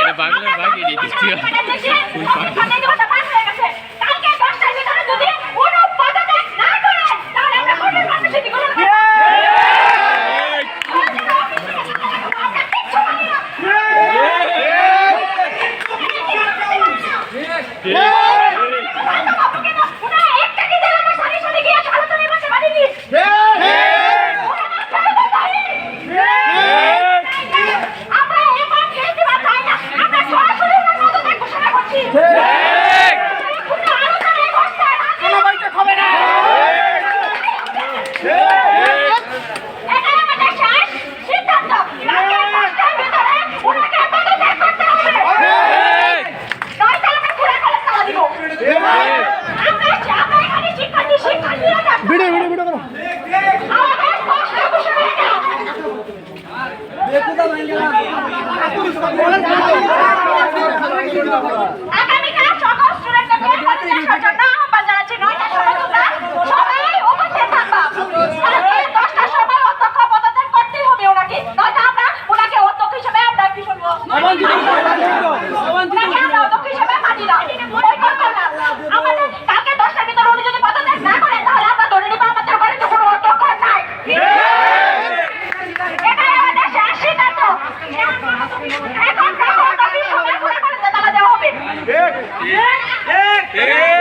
এটা বাংলা Yeah! আগামীকাল সকল স্টুডেন্টদের কলেজে সচেতন আহ্বান জানাচ্ছি নয়টা সময় তোমরা সবাই উপস্থিত থাকবা দশটার সময় অধ্যক্ষ পদত্যাগ করতেই হবে ওনাকে নয়তো আমরা ওনাকে অধ্যক্ষ হিসেবে আমরা কি শুনব এখন